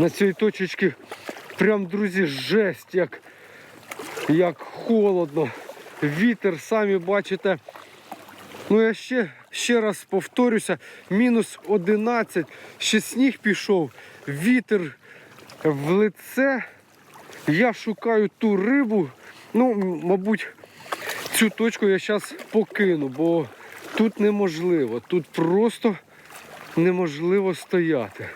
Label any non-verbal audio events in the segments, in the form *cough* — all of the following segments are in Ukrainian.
На цій точечці прям, друзі, жесть, як, як холодно. Вітер, самі бачите. Ну я ще, ще раз повторюся, мінус 11, ще сніг пішов, вітер в лице. Я шукаю ту рибу. Ну, мабуть, цю точку я зараз покину, бо тут неможливо. Тут просто неможливо стояти.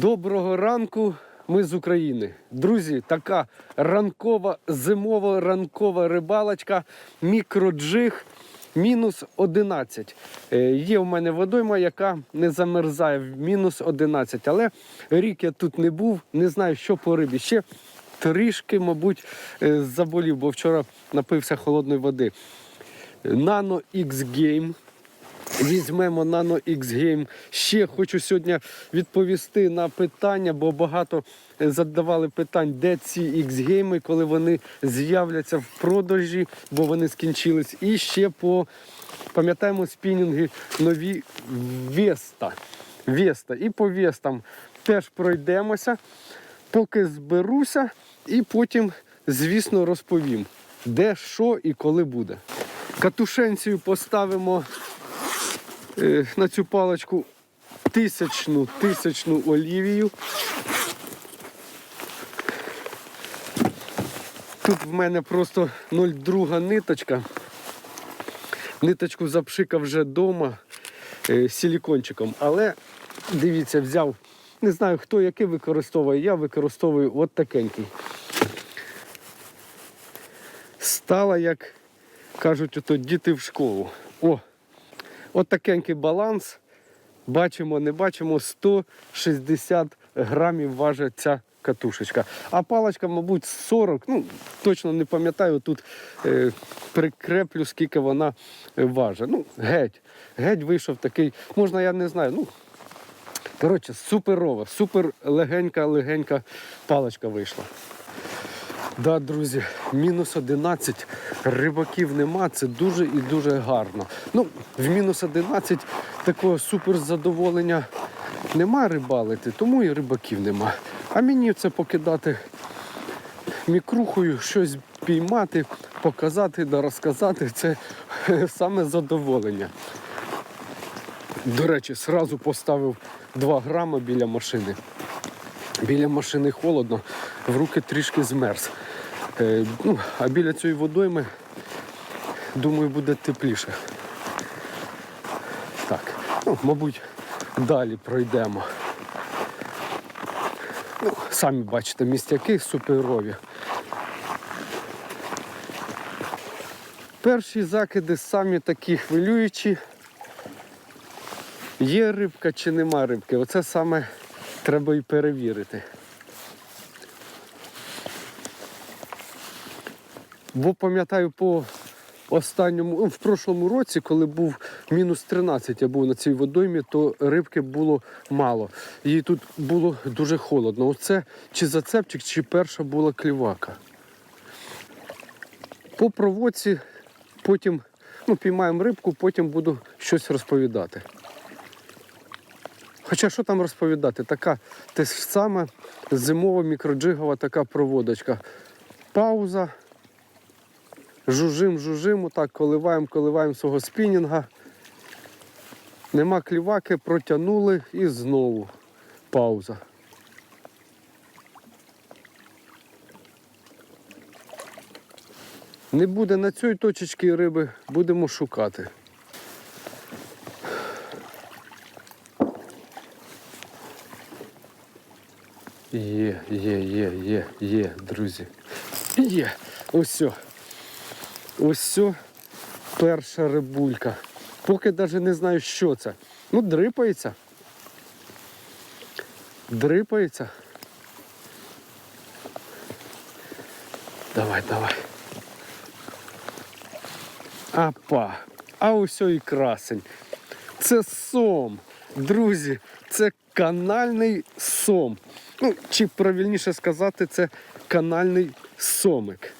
Доброго ранку, ми з України. Друзі, така ранкова, зимова ранкова рибалочка, мікроджиг, мінус 11. Е, Є в мене водойма, яка не замерзає в мінус 11. Але рік я тут не був, не знаю, що по рибі. Ще трішки, мабуть, е, заболів, бо вчора напився холодної води. Nano X Game. Візьмемо Nano X Game. Ще хочу сьогодні відповісти на питання, бо багато е, задавали питань, де ці X гейми, коли вони з'являться в продажі, бо вони скінчились. І ще по пам'ятаємо спінінги нові Веста. Веста. І по Вестам теж пройдемося, поки зберуся, і потім, звісно, розповім, де, що і коли буде. Катушенцію поставимо на цю паличку тисячну тисячну олівію. Тут в мене просто 0,2 ниточка. Ниточку запшикав вже вдома е, силікончиком. Але дивіться, взяв. Не знаю, хто який використовує, я використовую от такенький. Стала, як кажуть, ото діти в школу. О, От такенький баланс. Бачимо, не бачимо, 160 грамів важить ця катушечка. А паличка, мабуть, 40, ну точно не пам'ятаю, тут е, прикреплю, скільки вона важить. Ну, геть. Геть вийшов такий, можна, я не знаю. ну, Коротше, суперова, супер легенька, легенька паличка вийшла. Да, друзі, мінус 11, рибаків нема, це дуже і дуже гарно. Ну, в мінус 11 такого супер задоволення нема рибалити, тому і рибаків нема. А мені це покидати мікрухою, щось піймати, показати да розказати це *laughs* саме задоволення. До речі, сразу поставив 2 грами біля машини. Біля машини холодно, в руки трішки змерз. Е, ну, а біля цієї водойми, думаю, буде тепліше. Так, ну, мабуть, далі пройдемо. Ну, самі бачите, містяки суперові. Перші закиди самі такі хвилюючі. Є рибка чи нема рибки. Оце саме треба і перевірити. Бо пам'ятаю по останньому, в прошлому році, коли був мінус 13, я був на цій водоймі, то рибки було мало. Їй тут було дуже холодно. Оце чи зацепчик, чи перша була клівака. По проводці потім ну, піймаємо рибку, потім буду щось розповідати. Хоча що там розповідати? Така те ж саме зимова мікроджигова така проводочка. Пауза. Жужим, жужим, отак коливаємо, коливаємо свого спінінга. Нема кліваки, протягнули і знову пауза. Не буде на цій точечці риби, будемо шукати. Є, є, є, є, є, друзі. Є. Ось. Ось перша рибулька. Поки навіть не знаю, що це. Ну, дрипається. Дрипається. Давай, давай. Апа. А ось і красень. Це сом. Друзі, це канальний сом. Ну, чи правильніше сказати, це канальний сомик.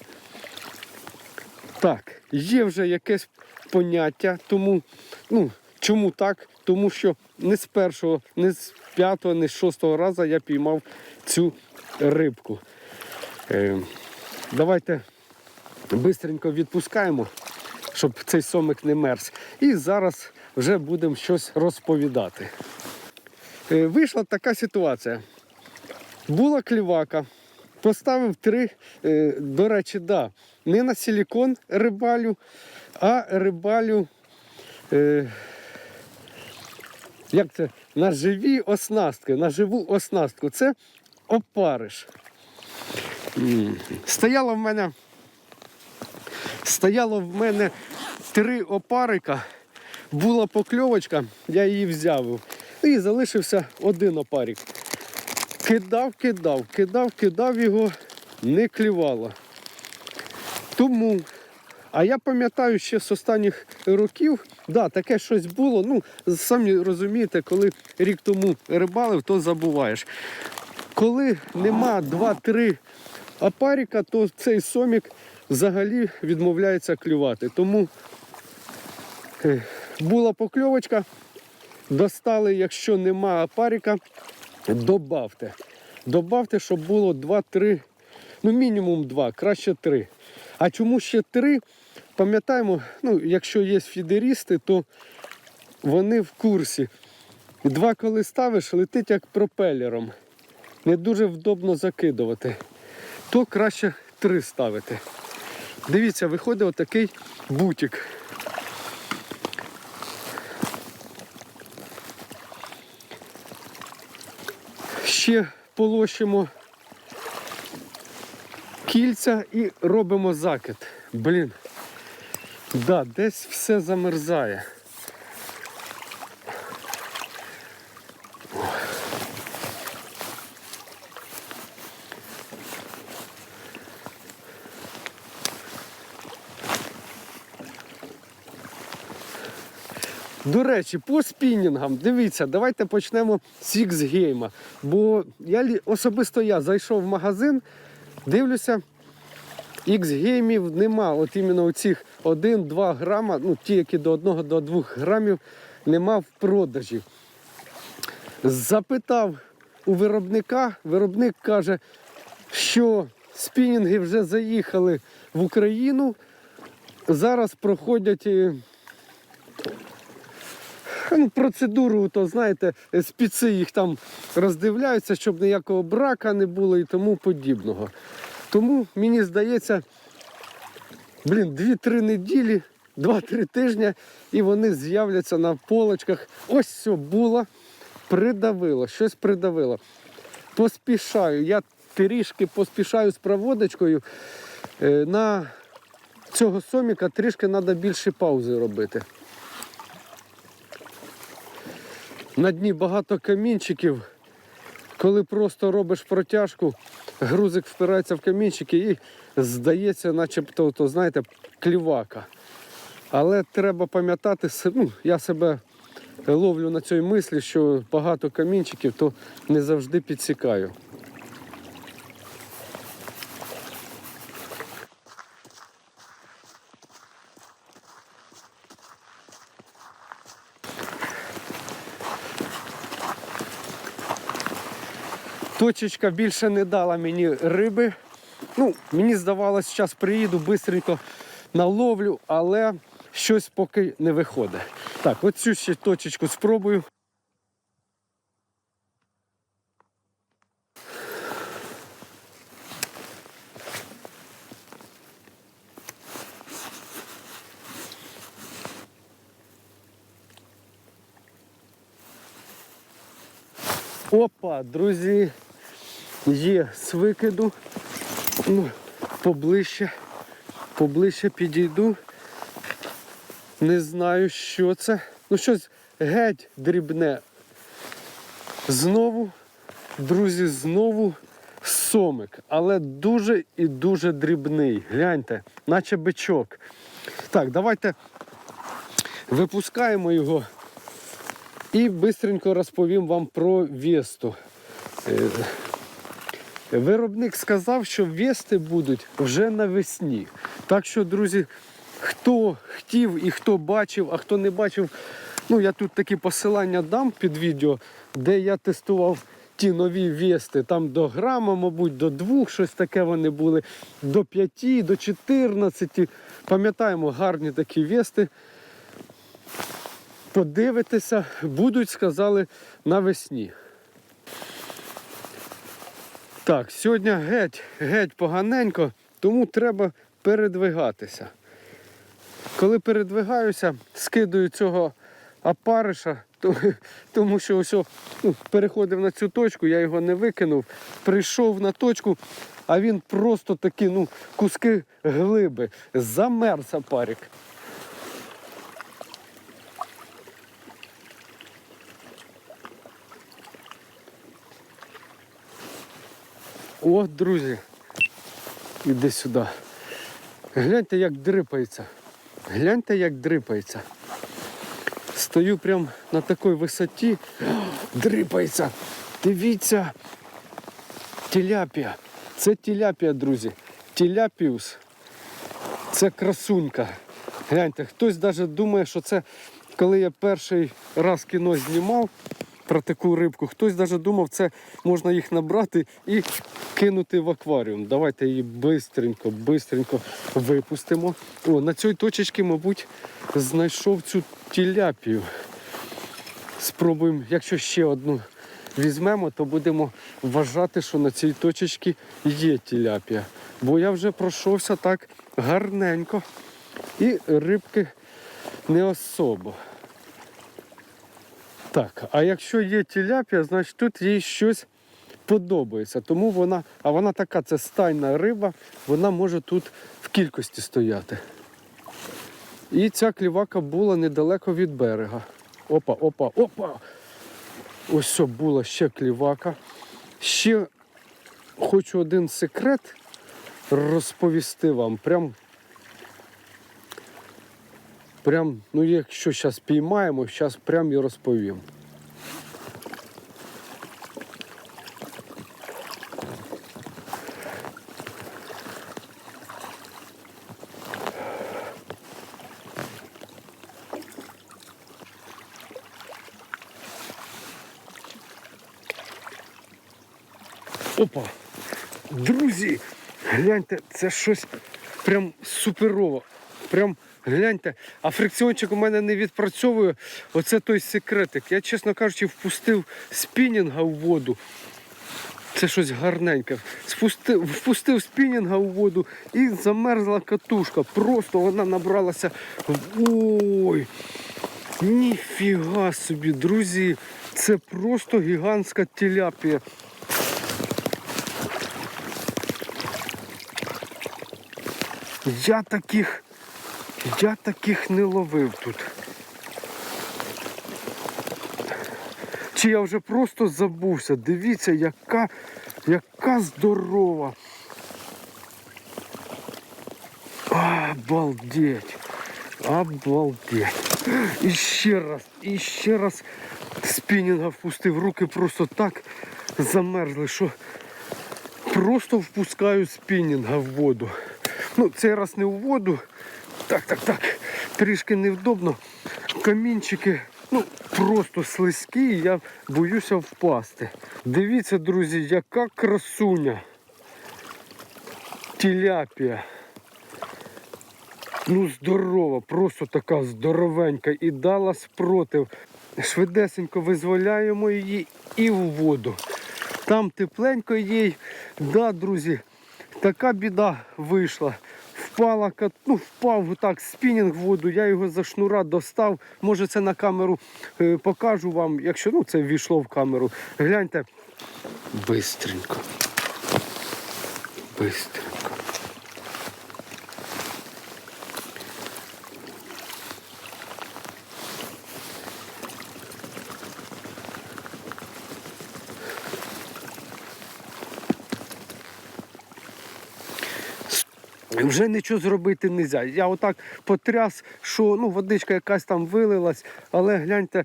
Так, є вже якесь поняття, тому ну, Чому так? Тому що не з першого, не з п'ятого, не з шостого разу я піймав цю рибку. Е, давайте бистренько відпускаємо, щоб цей сомик не мерз. І зараз вже будемо щось розповідати. Е, вийшла така ситуація. Була клівака, поставив три, е, до речі, да, не на силікон рибалю, а рибалю. Е, як це? На живі оснастки, на живу оснастку. Це опариш. Стояло в мене. Стояло в мене три опарика, була покльовочка, я її взяв. І залишився один опарик. Кидав, кидав, кидав, кидав його, не клювало. Тому, а я пам'ятаю ще з останніх років, да, таке щось було. Ну, самі розумієте, коли рік тому рибалив, то забуваєш. Коли нема 2-3 опарика, то цей сомік взагалі відмовляється клювати. Тому була покльовочка, достали, якщо нема опарика, добавте. Добавте, щоб було 2-3, ну мінімум 2, краще 3. А чому ще 3? Пам'ятаємо, ну, якщо є фідерісти, то вони в курсі. Два коли ставиш, летить як пропелером. Не дуже вдобно закидувати. То краще 3 ставити. Дивіться, виходить отакий бутик. Ще полощимо кільця і робимо закид. Блін. Да, десь все замерзає. До речі, по спінінгам, дивіться, давайте почнемо з X-гейма. Бо я особисто я зайшов в магазин, дивлюся, X-геймів нема. От іменно оцих 1-2 грама, ну ті, які до 1 до 2 грамів, нема в продажі. Запитав у виробника, виробник каже, що спінінги вже заїхали в Україну. Зараз проходять. Е, ну, процедуру, то знаєте, спіци їх там роздивляються, щоб ніякого брака не було і тому подібного. Тому мені здається, блін, 2-3 неділі, 2-3 тижні, і вони з'являться на полочках. Ось все було, придавило, щось придавило. Поспішаю, я трішки поспішаю з проводочкою. Е, На цього соміка трішки треба більше паузи робити. На дні багато камінчиків. Коли просто робиш протяжку, грузик впирається в камінчики і здається, начебто, то, знаєте, клівака. Але треба пам'ятати, ну, я себе ловлю на цій мислі, що багато камінчиків, то не завжди підсікаю. Точечка більше не дала мені риби. Ну, мені здавалось, зараз приїду, швидко наловлю, але щось поки не виходить. Так, оцю ще точечку спробую. Опа, друзі, є з викиду. Ну, поближче, поближче підійду. Не знаю, що це. Ну, щось геть дрібне. Знову, друзі, знову сомик, але дуже і дуже дрібний. Гляньте, наче бичок. Так, давайте випускаємо його і швидко розповім вам про Весту. Виробник сказав, що Вести будуть вже навесні. Так що, друзі, хто хотів і хто бачив, а хто не бачив Ну, я тут такі посилання дам під відео, де я тестував ті нові вести. Там до грама, мабуть, до двох, щось таке вони були, до п'яти, до 14. Пам'ятаємо, гарні такі вести. Подивитися, будуть, сказали, навесні. Так, сьогодні геть, геть поганенько, тому треба передвигатися. Коли передвигаюся, скидаю цього апариша, тому що ось ну, переходив на цю точку, я його не викинув, прийшов на точку, а він просто такі ну, куски глиби. Замерз апарик. О, друзі, іди сюди. Гляньте, як дрипається. Гляньте, як дрипається. Стою прям на такій висоті. Дрипається. Дивіться. Теляпія. Це теляпія, друзі. Теляпіус. Це красунька. Гляньте, хтось навіть думає, що це коли я перший раз кіно знімав про таку рибку, хтось навіть думав, це можна їх набрати і кинути в акваріум. Давайте її бистренько, бистренько випустимо. О, на цій точечці, мабуть, знайшов цю теляпію. Спробуємо, якщо ще одну візьмемо, то будемо вважати, що на цій точечці є теляпія. Бо я вже пройшовся так гарненько. І рибки не особо. Так, а якщо є теляпія, значить тут їй щось подобається. Тому вона, а вона така, це стайна риба, вона може тут в кількості стояти. І ця клівака була недалеко від берега. Опа, опа, опа. Ось що була ще клівака. Ще хочу один секрет розповісти вам. Прям, прям ну якщо зараз піймаємо, зараз прям і розповім. Опа! Друзі, гляньте, це щось прям суперово. Прям гляньте, а фрикціончик у мене не відпрацьовує. Оце той секретик. Я, чесно кажучи, впустив спінінга в воду. Це щось гарненьке. Спустив, впустив спінінга у воду і замерзла катушка. Просто вона набралася. Ой! Ніфіга собі, друзі! Це просто гігантська теляпія. Я таких, я таких не ловив тут. Чи я вже просто забувся? Дивіться, яка, яка здорова. Обалдеть. Обалдеть. І ще раз, і ще раз спінінга впустив. Руки просто так замерзли, що просто впускаю спінінга в воду. Ну, цей раз не в воду. Так, так, так. Трішки невдобно. Камінчики, ну, просто слизькі, я боюся впасти. Дивіться, друзі, яка красуня. Теляпія. Ну, здорова, просто така здоровенька і дала спротив. Швидесенько визволяємо її і в воду. Там тепленько їй. Да, друзі, така біда вийшла. Впала, ну, впав так спінінг в воду, я його за шнура достав. Може це на камеру е, покажу вам, якщо ну, це ввійшло в камеру. Гляньте. Бистренько. Бистренько. Вже нічого зробити не можна. Я отак потряс, що ну, водичка якась там вилилась, але гляньте,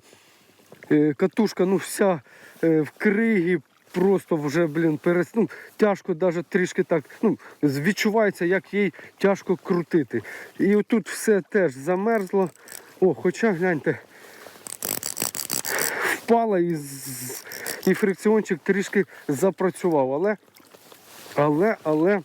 е, катушка ну, вся е, в кригі, просто вже, блін, перес... ну, тяжко навіть трішки так, ну, відчувається, як їй тяжко крутити. І отут все теж замерзло. О, хоча гляньте, впала і, і фрикціончик трішки запрацював. Але, але, але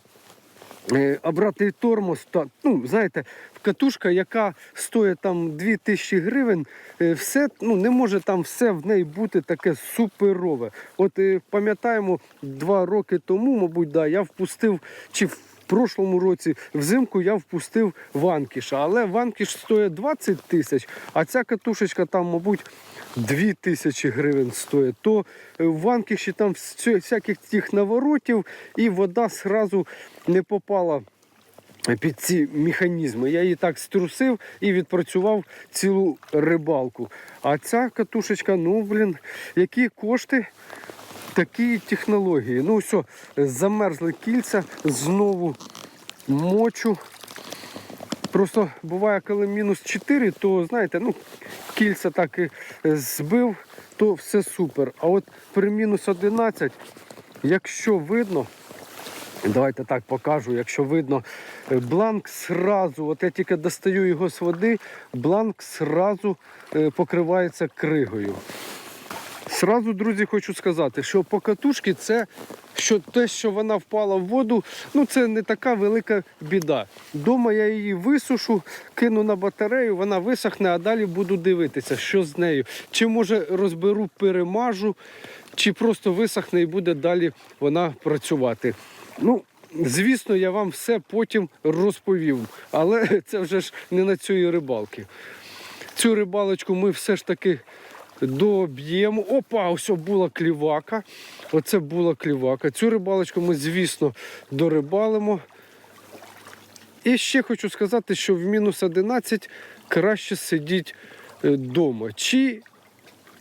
обратний тормоз, та, ну, знаєте, катушка, яка стоїть там 2000 гривень, е, все, ну, не може там все в неї бути таке суперове. От е, пам'ятаємо, два роки тому, мабуть, да, я впустив, чи в прошлому році взимку я впустив ванкіша, але ванкіш стоїть 20 тисяч, а ця катушечка там, мабуть, 2 тисячі гривень стоїть, то е, в ванкіші там всяких тих наворотів і вода сразу не попала під ці механізми. Я її так струсив і відпрацював цілу рибалку. А ця катушечка, ну блін, які кошти, такі технології. Ну все, замерзли кільця, знову мочу. Просто буває, коли мінус 4, то знаєте, ну, кільця так і е, збив, то все супер. А от при мінус 11, якщо видно, Давайте так покажу, якщо видно, е, бланк сразу, от я тільки достаю його з води, бланк сразу е, покривається кригою. Сразу, друзі, хочу сказати, що по катушці це що те, що вона впала в воду, ну це не така велика біда. Дома я її висушу, кину на батарею, вона висохне, а далі буду дивитися, що з нею. Чи може розберу, перемажу, чи просто висохне і буде далі вона працювати. Ну, звісно, я вам все потім розповів, але *laughs* це вже ж не на цій рибалки. Цю рибалочку ми все ж таки доб'ємо. Опа, ось була клівака. Оце була клівака. Цю рибалочку ми, звісно, дорибалимо. І ще хочу сказати, що в мінус 11 краще сидіть вдома. Чи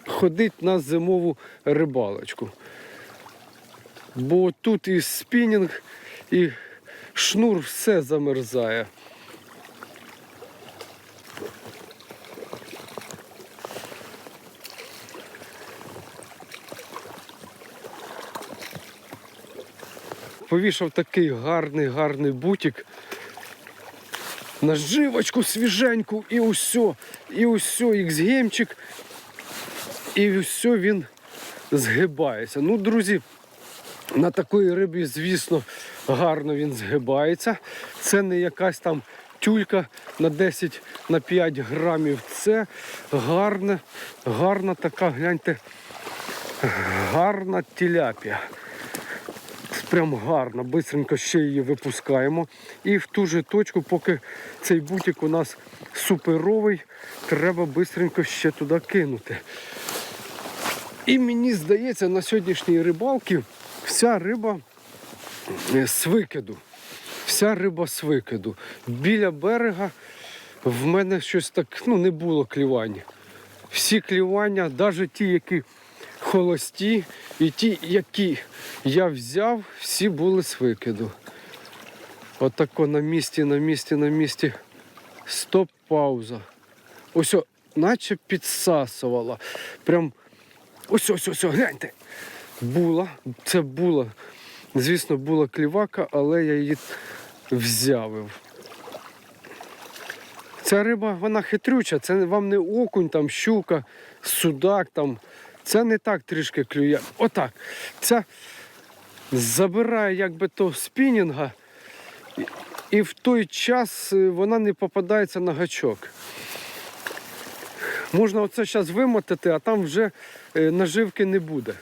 ходить на зимову рибалочку. Бо тут і спінінг, і шнур все замерзає. Повішав такий гарний, гарний бутик. Наживочку свіженьку і усьо, і усьо, іксгемчик. І все він згибається. Ну, друзі, на такої рибі, звісно, гарно він згибається. Це не якась там тюлька на 10 на 5 грамів. Це гарна, гарна така, гляньте, гарна тіляпія. Прям гарно, бистренько ще її випускаємо. І в ту же точку, поки цей бутик у нас суперовий, треба бистренько ще туди кинути. І мені здається, на сьогоднішній рибалці вся риба е, з викиду. Вся риба з викиду. Біля берега в мене щось так ну, не було клювань. Всі клювання, навіть ті, які холості, і ті, які я взяв, всі були з викиду. Отако на місці, на місці, на місці. Стоп, пауза. Ось, наче підсасувала. Прям ось ось ось, гляньте. Була, це була. Звісно, була клівака, але я її взявив. Ця риба, вона хитрюча, це вам не окунь, там, щука, судак там. Це не так трішки клює. Отак. Ця забирає якби то спінінга, і- і в той час е, вона не попадається на гачок. Можна оце зараз вимотати, а там вже е, наживки не буде.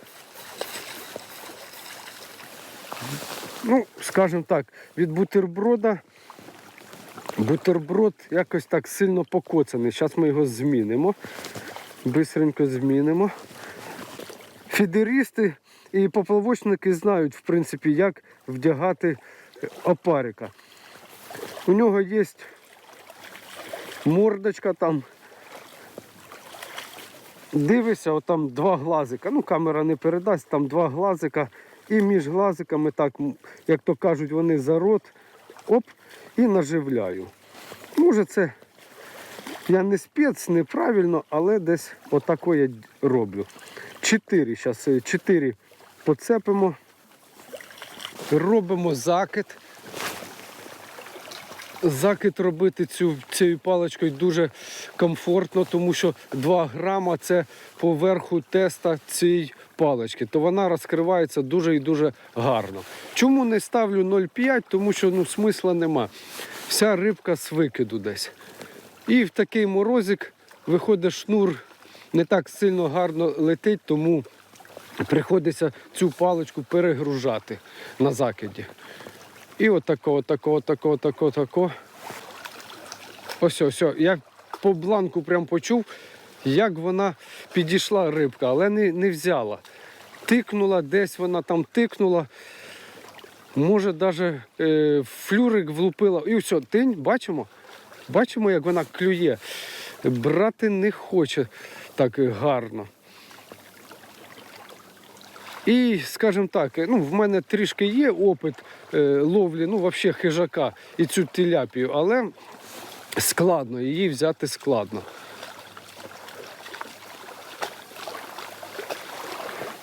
Ну, скажімо так, від бутерброда бутерброд якось так сильно покоцаний. Зараз ми його змінимо. Бистренько змінимо. Фідерісти і поплавочники знають, в принципі, як вдягати опарика. У нього є мордочка там. Дивишся, отам два глазика. Ну, камера не передасть, там два глазика. І між глазиками, так, як то кажуть, вони за рот. Оп, і наживляю. Може це я не спец, неправильно, але десь отако я роблю. Чотири, зараз чотири поцепимо, робимо закид. закид робити цю, цією паличкою дуже комфортно, тому що 2 грама це по верху теста цієї палички, то вона розкривається дуже і дуже гарно. Чому не ставлю 0,5? Тому що ну, смисла нема. Вся рибка з викиду десь. І в такий морозик виходить шнур не так сильно гарно летить, тому приходиться цю паличку перегружати на закиді. І отако, отако, отако, отако, отако. Ось, ось. Я по бланку прям почув, як вона підійшла рибка, але не, не взяла. Тикнула, десь вона там тикнула. Може, навіть е, флюрик влупила. І все, тинь, бачимо? Бачимо, як вона клює. Брати не хоче так гарно. І, скажімо так, ну, в мене трішки є опит е, ловлі, ну, взагалі хижака і цю теляпію, але складно, її взяти складно.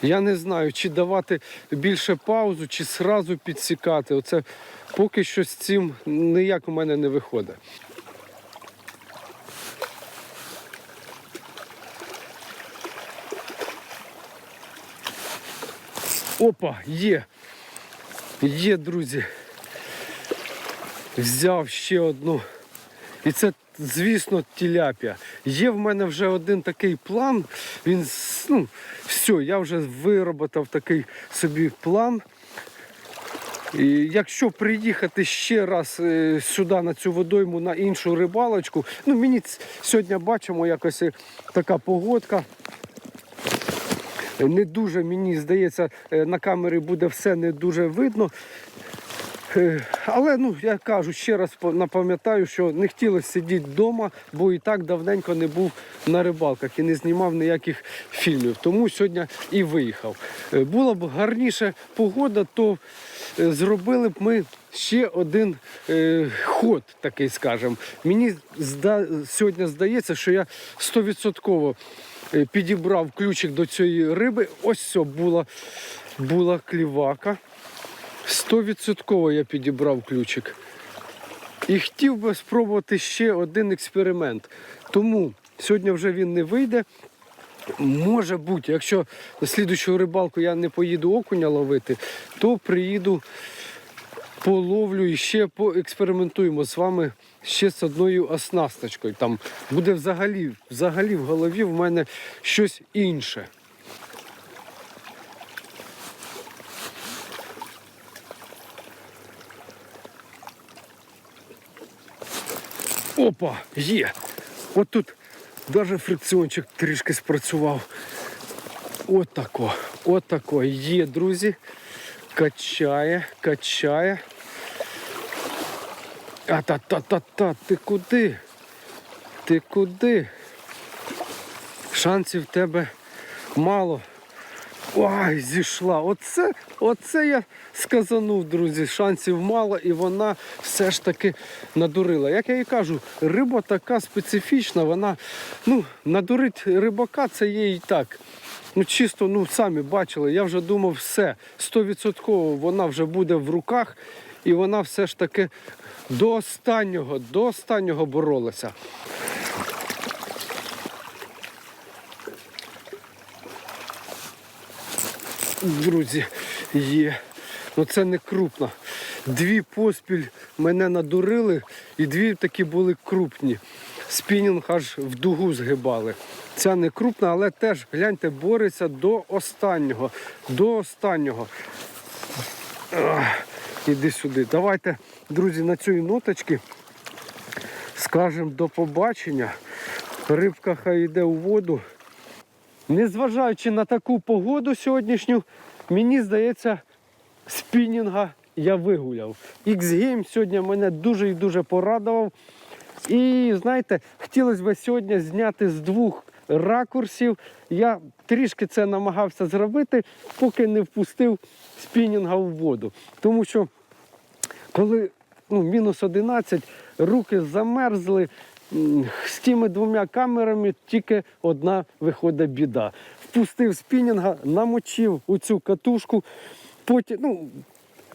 Я не знаю, чи давати більше паузу, чи сразу підсікати. Оце поки що з цим ніяк у мене не виходить. Опа, є. Є, друзі. Взяв ще одну. І це, звісно, тіляпія. Є в мене вже один такий план. Він ну, все, я вже вироботав такий собі план. І якщо приїхати ще раз е, сюди на цю водойму на іншу рибалочку, ну мені сьогодні бачимо якось е, така погодка. Не дуже, мені здається, е, на камері буде все не дуже видно. Е, Але ну я кажу ще раз напам'ятаю, що не хотілося сидіти вдома, бо і так давненько не був на рибалках і не знімав ніяких фільмів. Тому сьогодні і виїхав. Е, Була б гарніша погода, то зробили б ми ще один е, ход, такий скажемо. Мені зда... сьогодні здається, що я стовідсотково підібрав ключик до цієї риби. Ось все була, була клівака. Стовідсотково я підібрав ключик. І хотів би спробувати ще один експеримент. Тому сьогодні вже він не вийде. Може бути, якщо на слідущу рибалку я не поїду окуня ловити, то приїду, половлю і ще поекспериментуємо з вами ще з одною оснасточкою. Там буде взагалі, взагалі в голові в мене щось інше. Опа, є. От тут навіть фрикціончик трішки спрацював. От тако, от тако. Є, друзі. Качає, качає. А та та та та ти куди? Ти куди? Шансів в тебе мало. Ой, зійшла. Оце, оце я сказанув, друзі. Шансів мало, і вона все ж таки надурила. Як я і кажу, риба така специфічна, вона ну, надурить рибака, це є і так. Ну, чисто, ну самі бачили, я вже думав, все, 100% вона вже буде в руках, і вона все ж таки до останнього, до останнього боролася. Друзі, є. Ну це не крупно. Дві поспіль мене надурили, і дві такі були крупні. Спінінг аж в дугу згибали. Ця не крупна, але теж, гляньте, бореться до останнього. До останнього. Іди сюди. Давайте, друзі, на цій ноточці скажемо до побачення. Рибка хай йде у воду. Незважаючи на таку погоду сьогоднішню, мені здається, спінінга я вигуляв. X-Game сьогодні мене дуже і дуже порадував. І знаєте, хотілося б сьогодні зняти з двох ракурсів. Я трішки це намагався зробити, поки не впустив спінінга в воду. Тому що коли ну, мінус 11, руки замерзли. З тими двома камерами тільки одна виходить біда. Впустив спінінга, намочив у цю катушку, потім ну,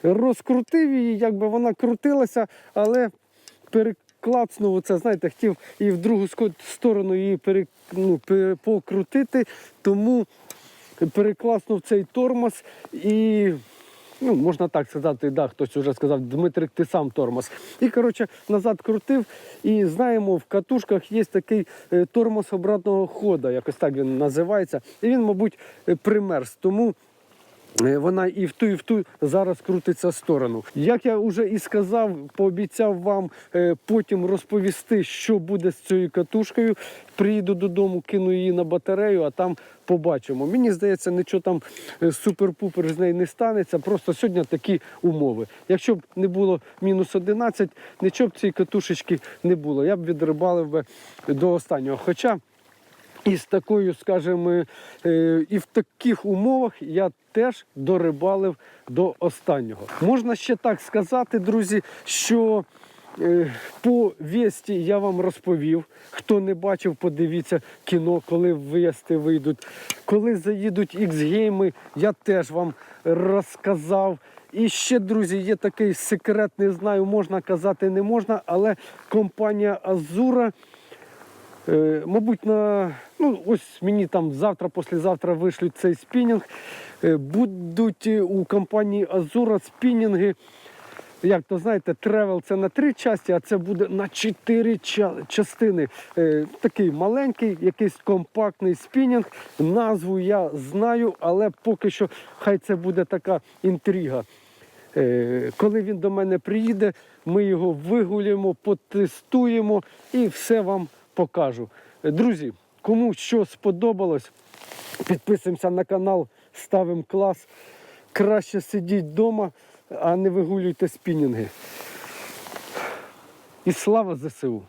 розкрутив її, якби вона крутилася, але переклацнув це, знаєте, хотів і в другу сторону її пере, ну, покрутити, тому перекласнув цей тормоз і. Ну, можна так сказати, да, хтось вже сказав, Дмитрик, ти сам тормоз. І, коротше, назад крутив. І знаємо, в катушках є такий е, тормоз обратного ходу, якось так він називається. І він, мабуть, е, примерз. Тому Вона і в ту, і в ту зараз крутиться в сторону. Як я вже і сказав, пообіцяв вам е, потім розповісти, що буде з цією катушкою. Приїду додому, кину її на батарею, а там побачимо. Мені здається, нічого там е, супер-пупер з нею не станеться. Просто сьогодні такі умови. Якщо б не було мінус 11, нічого б цієї катушечки не було. Я б відрибалив би до останнього. Хоча і з такою, скажімо, е, і в таких умовах я теж дорибалив до останнього. Можна ще так сказати, друзі, що е, по весті я вам розповів. Хто не бачив, подивіться кіно, коли вести вийдуть. Коли заїдуть X-гейми, я теж вам розказав. І ще, друзі, є такий секрет, не знаю, можна казати, не можна, але компанія Азура. Е, мабуть, на ну ось мені там завтра, післязавтра вишлють цей спінінг. Е, будуть е, у компанії Азура спінінги. Як то знаєте, тревел це на три частини, а це буде на чотири частини. Е, такий маленький, якийсь компактний спінінг. Назву я знаю, але поки що хай це буде така інтрига. Коли він до мене приїде, ми його вигуляємо, потестуємо і все вам покажу. Друзі, кому що сподобалось, підписуємося на канал, ставимо клас. Краще сидіть вдома, а не вигулюйте спінінги. І слава ЗСУ!